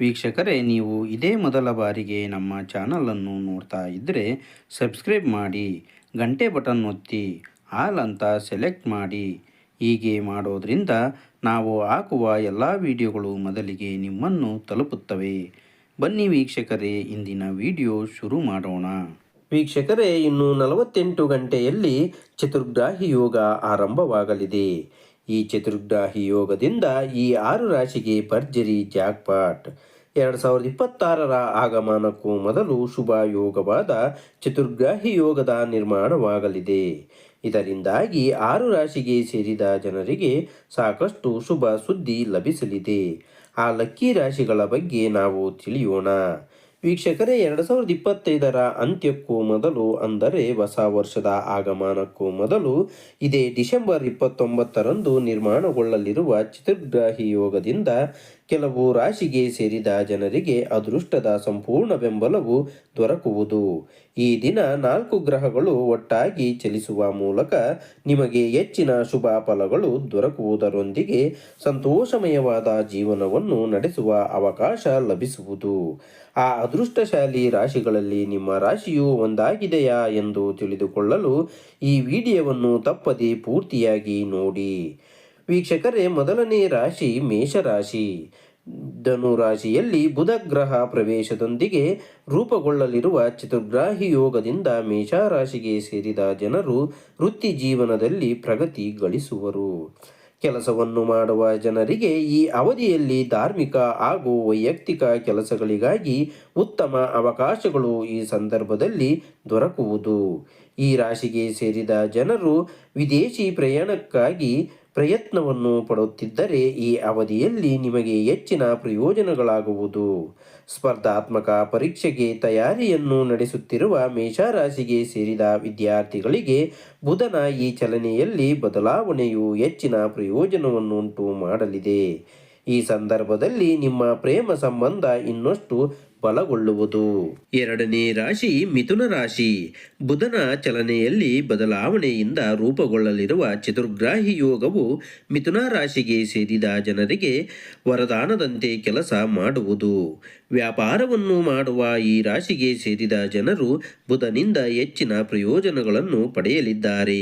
ವೀಕ್ಷಕರೇ, ನೀವು ಇದೇ ಮೊದಲ ಬಾರಿಗೆ ನಮ್ಮ ಚಾನಲನ್ನು ನೋಡ್ತಾ ಇದ್ದರೆ ಸಬ್ಸ್ಕ್ರೈಬ್ ಮಾಡಿ, ಗಂಟೆ ಬಟನ್ ಒತ್ತಿ, ಆಲ್ ಅಂತ ಸೆಲೆಕ್ಟ್ ಮಾಡಿ. ಹೀಗೆ ಮಾಡೋದರಿಂದ ನಾವು ಹಾಕುವ ಎಲ್ಲ ವಿಡಿಯೋಗಳು ಮೊದಲಿಗೆ ನಿಮ್ಮನ್ನು ತಲುಪುತ್ತವೆ. ಬನ್ನಿ ವೀಕ್ಷಕರೇ, ಇಂದಿನ ವಿಡಿಯೋ ಶುರು ಮಾಡೋಣ. ವೀಕ್ಷಕರೇ, ಇನ್ನು ನಲವತ್ತೆಂಟು ಗಂಟೆಯಲ್ಲಿ ಚತುರ್ಗ್ರಾಹಿ ಯೋಗ ಆರಂಭವಾಗಲಿದೆ. ಈ ಚತುರ್ಗ್ರಾಹಿ ಯೋಗದಿಂದ ಈ ಆರು ರಾಶಿಗೆ ಭರ್ಜರಿ ಜಾಕ್ಪಾಟ್. ಎರಡು ಸಾವಿರದ ಇಪ್ಪತ್ತಾರರ ಆಗಮನಕ್ಕೂ ಮೊದಲು ಶುಭ ಯೋಗವಾದ ಚತುರ್ಗ್ರಾಹಿ ಯೋಗದ ನಿರ್ಮಾಣವಾಗಲಿದೆ. ಇದರಿಂದಾಗಿ ಆರು ರಾಶಿಗೆ ಸೇರಿದ ಜನರಿಗೆ ಸಾಕಷ್ಟು ಶುಭ ಸುದ್ದಿ ಲಭಿಸಲಿದೆ. ಆ ಲಕ್ಕಿ ರಾಶಿಗಳ ಬಗ್ಗೆ ನಾವು ತಿಳಿಯೋಣ. ವೀಕ್ಷಕರೇ, ಎರಡು ಸಾವಿರದ ಇಪ್ಪತ್ತೈದರ ಅಂತ್ಯಕ್ಕೂ ಮೊದಲು, ಅಂದರೆ ಹೊಸ ವರ್ಷದ ಆಗಮನಕ್ಕೂ ಮೊದಲು, ಇದೇ ಡಿಸೆಂಬರ್ ಇಪ್ಪತ್ತೊಂಬತ್ತರಂದು ನಿರ್ಮಾಣಗೊಳ್ಳಲಿರುವ ಚತುರ್ಗ್ರಾಹಿ ಯೋಗದಿಂದ ಕೆಲವು ರಾಶಿಗೆ ಸೇರಿದ ಜನರಿಗೆ ಅದೃಷ್ಟದ ಸಂಪೂರ್ಣ ಬೆಂಬಲವು ದೊರಕುವುದು. ಈ ದಿನ ನಾಲ್ಕು ಗ್ರಹಗಳು ಒಟ್ಟಾಗಿ ಚಲಿಸುವ ಮೂಲಕ ನಿಮಗೆ ಹೆಚ್ಚಿನ ಶುಭ ಫಲಗಳು ದೊರಕುವುದರೊಂದಿಗೆ ಸಂತೋಷಮಯವಾದ ಜೀವನವನ್ನು ನಡೆಸುವ ಅವಕಾಶ ಲಭಿಸುವುದು. ಆ ಅದೃಷ್ಟಶಾಲಿ ರಾಶಿಗಳಲ್ಲಿ ನಿಮ್ಮ ರಾಶಿಯು ಒಂದಾಗಿದೆಯಾ ಎಂದು ತಿಳಿದುಕೊಳ್ಳಲು ಈ ವಿಡಿಯೋವನ್ನು ತಪ್ಪದೆ ಪೂರ್ತಿಯಾಗಿ ನೋಡಿ. ವೀಕ್ಷಕರೇ, ಮೊದಲನೇ ರಾಶಿ ಮೇಷರಾಶಿ. ಧನು ರಾಶಿಯಲ್ಲಿ ಬುಧ ಗ್ರಹ ಪ್ರವೇಶದೊಂದಿಗೆ ರೂಪುಗೊಳ್ಳಲಿರುವ ಚತುರ್ಗ್ರಾಹಿ ಯೋಗದಿಂದ ಮೇಷರಾಶಿಗೆ ಸೇರಿದ ಜನರು ವೃತ್ತಿ ಜೀವನದಲ್ಲಿ ಪ್ರಗತಿ ಗಳಿಸುವರು. ಕೆಲಸವನ್ನು ಮಾಡುವ ಜನರಿಗೆ ಈ ಅವಧಿಯಲ್ಲಿ ಧಾರ್ಮಿಕ ಹಾಗೂ ವೈಯಕ್ತಿಕ ಕೆಲಸಗಳಿಗಾಗಿ ಉತ್ತಮ ಅವಕಾಶಗಳು ಈ ಸಂದರ್ಭದಲ್ಲಿ ದೊರಕುವುದು. ಈ ರಾಶಿಗೆ ಸೇರಿದ ಜನರು ವಿದೇಶಿ ಪ್ರಯಾಣಕ್ಕಾಗಿ ಪ್ರಯತ್ನವನ್ನು ಪಡುತ್ತಿದ್ದರೆ ಈ ಅವಧಿಯಲ್ಲಿ ನಿಮಗೆ ಹೆಚ್ಚಿನ ಪ್ರಯೋಜನಗಳಾಗುವುದು. ಸ್ಪರ್ಧಾತ್ಮಕ ಪರೀಕ್ಷೆಗೆ ತಯಾರಿಯನ್ನು ನಡೆಸುತ್ತಿರುವ ಮೇಷರಾಶಿಗೆ ಸೇರಿದ ವಿದ್ಯಾರ್ಥಿಗಳಿಗೆ ಬುಧನ ಈ ಚಲನೆಯಲ್ಲಿ ಬದಲಾವಣೆಯು ಹೆಚ್ಚಿನ ಪ್ರಯೋಜನವನ್ನುಂಟು ಮಾಡಲಿದೆ. ಈ ಸಂದರ್ಭದಲ್ಲಿ ನಿಮ್ಮ ಪ್ರೇಮ ಸಂಬಂಧ ಇನ್ನಷ್ಟು ಬಲಗೊಳ್ಳುವುದು. ಎರಡನೇ ರಾಶಿ ಮಿಥುನ ರಾಶಿ. ಬುಧನ ಚಲನೆಯಲ್ಲಿ ಬದಲಾವಣೆಯಿಂದ ರೂಪುಗೊಳ್ಳಲಿರುವ ಚತುರ್ಗ್ರಾಹಿ ಯೋಗವು ಮಿಥುನ ರಾಶಿಗೆ ಸೇರಿದ ಜನರಿಗೆ ವರದಾನದಂತೆ ಕೆಲಸ ಮಾಡುವುದು. ವ್ಯಾಪಾರವನ್ನು ಮಾಡುವ ಈ ರಾಶಿಗೆ ಸೇರಿದ ಜನರು ಬುಧನಿಂದ ಹೆಚ್ಚಿನ ಪ್ರಯೋಜನಗಳನ್ನು ಪಡೆಯಲಿದ್ದಾರೆ.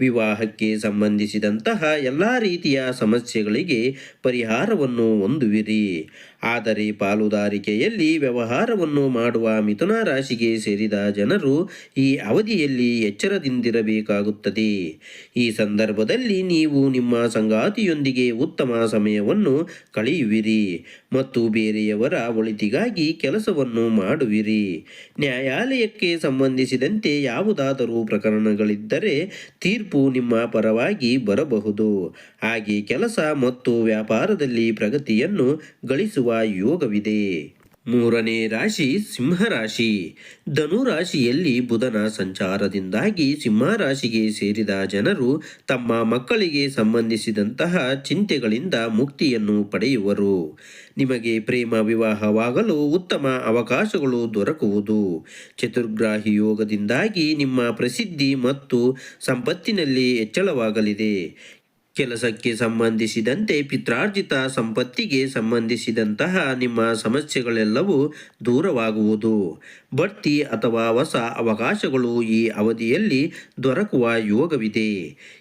ವಿವಾಹಕ್ಕೆ ಸಂಬಂಧಿಸಿದಂತಹ ಎಲ್ಲ ರೀತಿಯ ಸಮಸ್ಯೆಗಳಿಗೆ ಪರಿಹಾರವನ್ನು ಹೊಂದುವಿರಿ. ಆದರೆ ಪಾಲುದಾರಿಕೆಯಲ್ಲಿ ವ್ಯವಹಾರವನ್ನು ಮಾಡುವ ಮಿಥುನ ರಾಶಿಗೆ ಸೇರಿದ ಜನರು ಈ ಅವಧಿಯಲ್ಲಿ ಎಚ್ಚರದಿಂದಿರಬೇಕಾಗುತ್ತದೆ. ಈ ಸಂದರ್ಭದಲ್ಲಿ ನೀವು ನಿಮ್ಮ ಸಂಗಾತಿಯೊಂದಿಗೆ ಉತ್ತಮ ಸಮಯವನ್ನು ಕಳೆಯುವಿರಿ ಮತ್ತು ಬೇರೆಯವರ ಒಳಿತಿಗಾಗಿ ಕೆಲಸವನ್ನು ಮಾಡುವಿರಿ. ನ್ಯಾಯಾಲಯಕ್ಕೆ ಸಂಬಂಧಿಸಿದಂತೆ ಯಾವುದಾದರೂ ಪ್ರಕರಣಗಳಿದ್ದರೆ ತೀರ್ಪು ನಿಮ್ಮ ಪರವಾಗಿ ಬರಬಹುದು. ಹಾಗೆ ಕೆಲಸ ಮತ್ತು ವ್ಯಾಪಾರದಲ್ಲಿ ಪ್ರಗತಿಯನ್ನು ಗಳಿಸುವ ಯೋಗವಿದೆ. ಮೂರನೇ ರಾಶಿ ಸಿಂಹರಾಶಿ. ಧನುರಾಶಿಯಲ್ಲಿ ಬುಧನ ಸಂಚಾರದಿಂದಾಗಿ ಸಿಂಹರಾಶಿಗೆ ಸೇರಿದ ಜನರು ತಮ್ಮ ಮಕ್ಕಳಿಗೆ ಸಂಬಂಧಿಸಿದಂತಹ ಚಿಂತೆಗಳಿಂದ ಮುಕ್ತಿಯನ್ನು ಪಡೆಯುವರು. ನಿಮಗೆ ಪ್ರೇಮ ವಿವಾಹವಾಗಲು ಉತ್ತಮ ಅವಕಾಶಗಳು ದೊರಕುವುದು. ಚತುರ್ಗ್ರಾಹಿ ಯೋಗದಿಂದಾಗಿ ನಿಮ್ಮ ಪ್ರಸಿದ್ಧಿ ಮತ್ತು ಸಂಪತ್ತಿನಲ್ಲಿ ಹೆಚ್ಚಳವಾಗಲಿದೆ. ಕೆಲಸಕ್ಕೆ ಸಂಬಂಧಿಸಿದಂತೆ ಪಿತ್ರಾರ್ಜಿತ ಸಂಪತ್ತಿಗೆ ಸಂಬಂಧಿಸಿದಂತಹ ನಿಮ್ಮ ಸಮಸ್ಯೆಗಳೆಲ್ಲವೂ ದೂರವಾಗುವುದು. ಬಡ್ತಿ ಅಥವಾ ಹೊಸ ಅವಕಾಶಗಳು ಈ ಅವಧಿಯಲ್ಲಿ ದೊರಕುವ ಯೋಗವಿದೆ.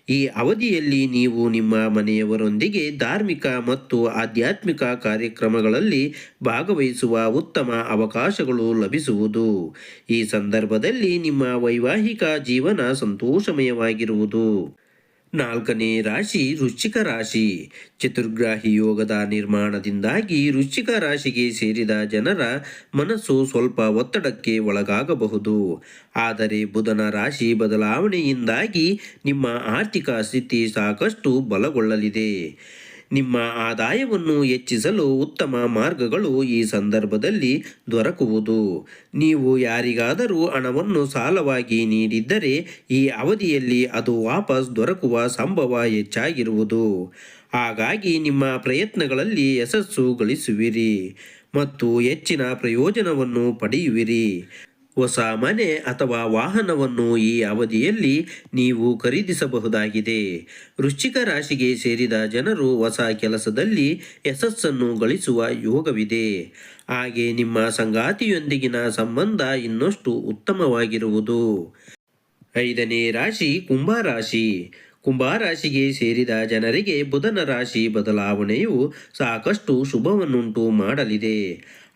ಈ ಅವಧಿಯಲ್ಲಿ ನೀವು ನಿಮ್ಮ ಮನೆಯವರೊಂದಿಗೆ ಧಾರ್ಮಿಕ ಮತ್ತು ಆಧ್ಯಾತ್ಮಿಕ ಕಾರ್ಯಕ್ರಮಗಳಲ್ಲಿ ಭಾಗವಹಿಸುವ ಉತ್ತಮ ಅವಕಾಶಗಳು ಲಭಿಸುವುದು. ಈ ಸಂದರ್ಭದಲ್ಲಿ ನಿಮ್ಮ ವೈವಾಹಿಕ ಜೀವನ ಸಂತೋಷಮಯವಾಗಿರುವುದು. ನಾಲ್ಕನೇ ರಾಶಿ ವೃಶ್ಚಿಕ ರಾಶಿ. ಚತುರ್ಗ್ರಾಹಿ ಯೋಗದ ನಿರ್ಮಾಣದಿಂದಾಗಿ ವೃಶ್ಚಿಕ ರಾಶಿಗೆ ಸೇರಿದ ಜನರ ಮನಸ್ಸು ಸ್ವಲ್ಪ ಒತ್ತಡಕ್ಕೆ ಒಳಗಾಗಬಹುದು. ಆದರೆ ಬುಧನ ರಾಶಿ ಬದಲಾವಣೆಯಿಂದಾಗಿ ನಿಮ್ಮ ಆರ್ಥಿಕ ಸ್ಥಿತಿ ಸಾಕಷ್ಟು ಬಲಗೊಳ್ಳಲಿದೆ. ನಿಮ್ಮ ಆದಾಯವನ್ನು ಹೆಚ್ಚಿಸಲು ಉತ್ತಮ ಮಾರ್ಗಗಳು ಈ ಸಂದರ್ಭದಲ್ಲಿ ದೊರಕುವುದು. ನೀವು ಯಾರಿಗಾದರೂ ಹಣವನ್ನು ಸಾಲವಾಗಿ ನೀಡಿದ್ದರೆ ಈ ಅವಧಿಯಲ್ಲಿ ಅದು ವಾಪಸ್ ದೊರಕುವ ಸಂಭವ ಹೆಚ್ಚಾಗಿರುವುದು. ಹಾಗಾಗಿ ನಿಮ್ಮ ಪ್ರಯತ್ನಗಳಲ್ಲಿ ಯಶಸ್ಸು ಗಳಿಸುವಿರಿ ಮತ್ತು ಹೆಚ್ಚಿನ ಪ್ರಯೋಜನವನ್ನು ಪಡೆಯುವಿರಿ. ಹೊಸ ಮನೆ ಅಥವಾ ವಾಹನವನ್ನು ಈ ಅವಧಿಯಲ್ಲಿ ನೀವು ಖರೀದಿಸಬಹುದಾಗಿದೆ. ವೃಶ್ಚಿಕ ರಾಶಿಗೆ ಸೇರಿದ ಜನರು ಹೊಸ ಕೆಲಸದಲ್ಲಿ ಯಶಸ್ಸನ್ನು ಗಳಿಸುವ ಯೋಗವಿದೆ. ಹಾಗೆ ನಿಮ್ಮ ಸಂಗಾತಿಯೊಂದಿಗಿನ ಸಂಬಂಧ ಇನ್ನಷ್ಟು ಉತ್ತಮವಾಗಿರುವುದು. ಐದನೇ ರಾಶಿ ಕುಂಭರಾಶಿ ಕುಂಭರಾಶಿಗೆ ಸೇರಿದ ಜನರಿಗೆ ಬುಧನ ರಾಶಿ ಬದಲಾವಣೆಯು ಸಾಕಷ್ಟು ಶುಭವನ್ನುಂಟು ಮಾಡಲಿದೆ.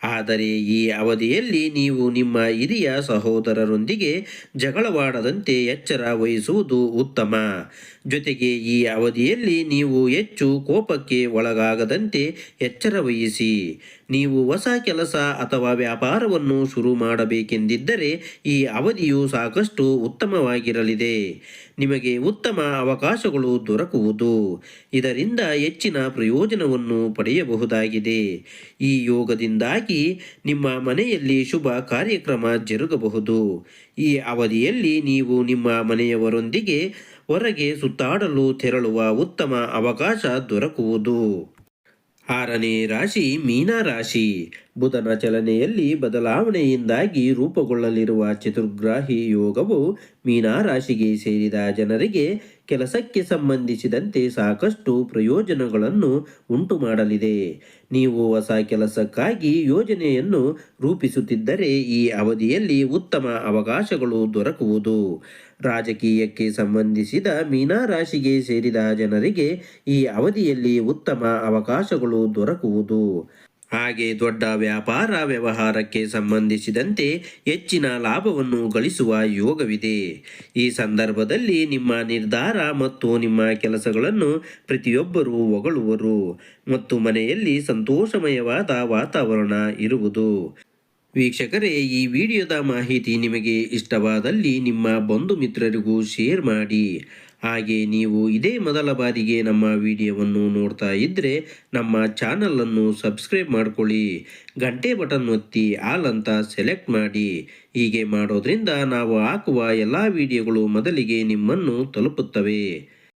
ಆದರೆ ಈ ಅವಧಿಯಲ್ಲಿ ನೀವು ನಿಮ್ಮ ಹಿರಿಯ ಸಹೋದರರೊಂದಿಗೆ ಜಗಳವಾಡದಂತೆ ಎಚ್ಚರ ವಹಿಸುವುದು ಉತ್ತಮ. ಜೊತೆಗೆ ಈ ಅವಧಿಯಲ್ಲಿ ನೀವು ಹೆಚ್ಚು ಕೋಪಕ್ಕೆ ಒಳಗಾಗದಂತೆ ಎಚ್ಚರ ವಹಿಸಿ. ನೀವು ಹೊಸ ಕೆಲಸ ಅಥವಾ ವ್ಯಾಪಾರವನ್ನು ಶುರು ಮಾಡಬೇಕೆಂದಿದ್ದರೆ ಈ ಅವಧಿಯು ಸಾಕಷ್ಟು ಉತ್ತಮವಾಗಿರಲಿದೆ. ನಿಮಗೆ ಉತ್ತಮ ಅವಕಾಶಗಳು ದೊರಕುವುದು. ಇದರಿಂದ ಹೆಚ್ಚಿನ ಪ್ರಯೋಜನವನ್ನು ಪಡೆಯಬಹುದಾಗಿದೆ. ಈ ಯೋಗದಿಂದಾಗಿ ನಿಮ್ಮ ಮನೆಯಲ್ಲಿ ಶುಭ ಕಾರ್ಯಕ್ರಮ ಜರುಗಬಹುದು. ಈ ಅವಧಿಯಲ್ಲಿ ನೀವು ನಿಮ್ಮ ಮನೆಯವರೊಂದಿಗೆ ಹೊರಗೆ ಸುತ್ತಾಡಲು ತೆರಳುವ ಉತ್ತಮ ಅವಕಾಶ ದೊರಕುವುದು. ಆರನೇ ರಾಶಿ, ಮೀನ ರಾಶಿ. ಬುಧನ ಚಲನೆಯಲ್ಲಿ ಬದಲಾವಣೆಯಿಂದಾಗಿ ರೂಪುಗೊಳ್ಳಲಿರುವ ಚತುರ್ಗ್ರಾಹಿ ಯೋಗವು ಮೀನ ರಾಶಿಗೆ ಸೇರಿದ ಜನರಿಗೆ ಕೆಲಸಕ್ಕೆ ಸಂಬಂಧಿಸಿದಂತೆ ಸಾಕಷ್ಟು ಪ್ರಯೋಜನಗಳನ್ನು ಉಂಟು ಮಾಡಲಿದೆ ನೀವು ಹೊಸ ಕೆಲಸಕ್ಕಾಗಿ ಯೋಜನೆಯನ್ನು ರೂಪಿಸುತ್ತಿದ್ದರೆ ಈ ಅವಧಿಯಲ್ಲಿ ಉತ್ತಮ ಅವಕಾಶಗಳು ದೊರಕುವುದು. ರಾಜಕೀಯಕ್ಕೆ ಸಂಬಂಧಿಸಿದ ಮೀನ ರಾಶಿಗೆ ಸೇರಿದ ಜನರಿಗೆ ಈ ಅವಧಿಯಲ್ಲಿ ಉತ್ತಮ ಅವಕಾಶಗಳು ದೊರಕುವುದು. ಹಾಗೆ ದೊಡ್ಡ ವ್ಯಾಪಾರ ವ್ಯವಹಾರಕ್ಕೆ ಸಂಬಂಧಿಸಿದಂತೆ ಹೆಚ್ಚಿನ ಲಾಭವನ್ನು ಗಳಿಸುವ ಯೋಗವಿದೆ. ಈ ಸಂದರ್ಭದಲ್ಲಿ ನಿಮ್ಮ ನಿರ್ಧಾರ ಮತ್ತು ನಿಮ್ಮ ಕೆಲಸಗಳನ್ನು ಪ್ರತಿಯೊಬ್ಬರೂ ಹೊಗಳುವರು ಮತ್ತು ಮನೆಯಲ್ಲಿ ಸಂತೋಷಮಯವಾದ ವಾತಾವರಣ ಇರುವುದು. ವೀಕ್ಷಕರೇ, ಈ ವಿಡಿಯೋದ ಮಾಹಿತಿ ನಿಮಗೆ ಇಷ್ಟವಾದಲ್ಲಿ ನಿಮ್ಮ ಬಂಧು ಮಿತ್ರರಿಗೂ ಶೇರ್ ಮಾಡಿ. ಹಾಗೆ ನೀವು ಇದೇ ಮೊದಲ ಬಾರಿಗೆ ನಮ್ಮ ವಿಡಿಯೋವನ್ನು ನೋಡ್ತಾ ಇದ್ದರೆ ನಮ್ಮ ಚಾನಲನ್ನು ಸಬ್ಸ್ಕ್ರೈಬ್ ಮಾಡ್ಕೊಳ್ಳಿ, ಗಂಟೆ ಬಟನ್ ಒತ್ತಿ, ಆಲ್ ಅಂತ ಸೆಲೆಕ್ಟ್ ಮಾಡಿ. ಹೀಗೆ ಮಾಡೋದ್ರಿಂದ ನಾವು ಹಾಕುವ ಎಲ್ಲ ವಿಡಿಯೋಗಳು ಮೊದಲಿಗೆ ನಿಮ್ಮನ್ನು ತಲುಪುತ್ತವೆ.